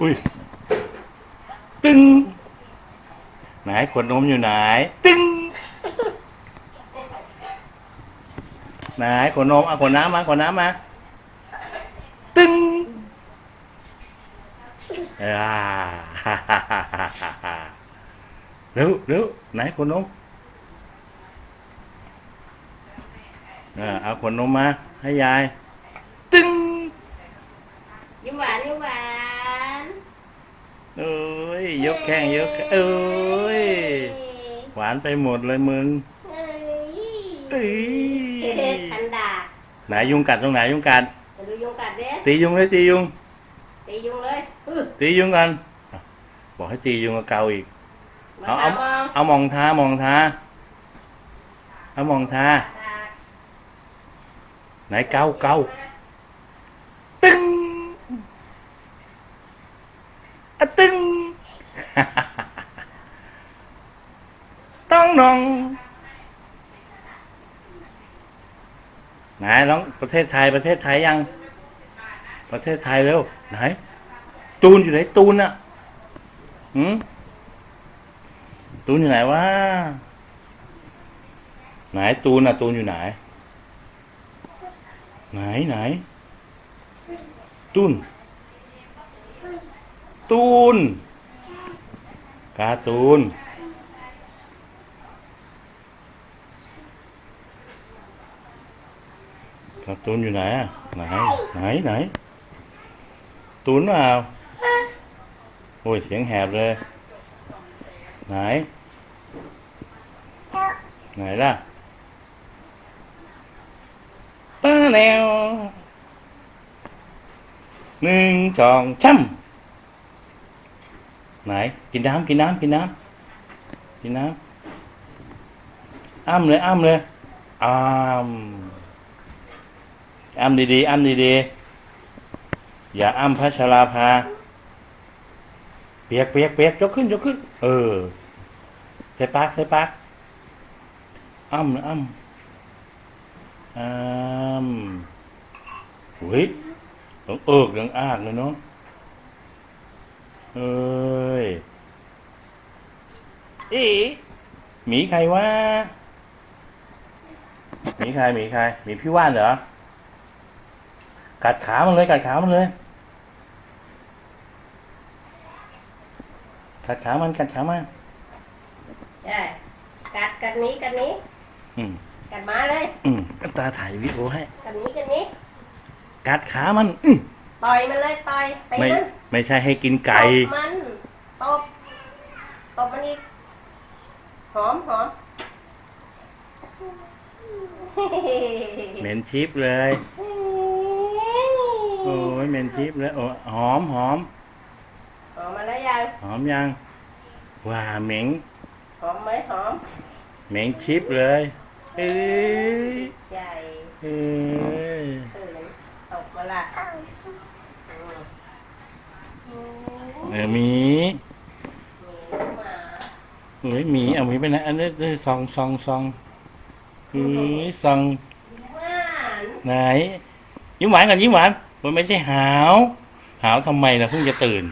อุ้ยตึงไหนขวดนมอยู่ไหน ตึงไหนขวดนมเอาขวดน้ำมาขวดน้ำมา ตึงอ่าเร็วเร็วไหนขวดนมเออเอาขวดนมมา ให้ยาย ตึง ยิ้มหวานยิ้มหวาน เอ้ ยยกแข้งยกแข้งเอ้ยหวานไปหมดเลยมึงเอ้ยเอ้ยคันดาไหนยุงกัดตรงไหนยุงกัดจะดูยุงกัดเด้ตียุงเลยตียุงตียุงเลยอื้อตียุงกันอะบอกให้ตียุงกับเกาอีกมาเอาเอาตามองเอามองท้ามองท้าเอามองท้าไหนเกาเกาตึงอะตึง ต้อง นองไหนร้องประเทศไทยประเทศไทยยัง ประเทศไทยเร็วไหน ตูนอยู่ไหนตูนอะหืมตูนอยู่ไหนวะไหนตูนอะตูนอยู่ไหน ไหนไหน ตูน ตูนการ์ตูน การ์ตูนอยู่ไหนอะไหนไหนไหนตูนเปล่าโอ้ยเสียงแหบเลย ไหน ไหนล่ะตาแนวหนึ่งสองช้ำไหน กินน้ำกินน้ำกินน้ำกินน้ำอ้ำเลยอ้ำเลยอ้ำ อ้ำดีๆอ้ำดีๆอย่าอ้ำพัชราภาเปียกเปียกเปียกยกขึ้นยกขึ้น เออใส่ปากใส่ปากอ้ำเลยอ้ำอ้ำหุยต้องเอิกต้องอากเลยเนาะเอ้ยเอ๊ะหมีใครวะหมีใครหมีใครหมีพี่ว่านเหรอ กัดขามันเลย กัดขามันเลย กัดขามันกัดขามันได้กัดกัดนี้กัดนี้ อืมกัดมาเลย อืมตาถ่ายวิดีโอให้ กัดนี้กัดนี้ กัดขามันอืมต่อยมันเลยต่อยไปไม่มันไม่ใช่ให้กินไก่ ตบมันตบตบมันอีกหอมหอม เหม็นชิปเลยโอ้ ยเหม็นชิปเลยโอ้หอมหอมหอมมาแล้วยังหอมยังว่าเหม็งหอมไหมหอมเหม็งชิปเลยเอ้ยใหญ่เอ้ยตื่นตกมาละอืมเออหมีมีน้องหมาเฮ้ยหมีเอาหมีไปไหนอันนี้นี่ซองซองซองเฮ้ยซองหวานไหนยิ้มหวานก่อนยิ้มหวาน มันไม่ใช่หาว หาวทำไมนะเพิ่งจะตื่น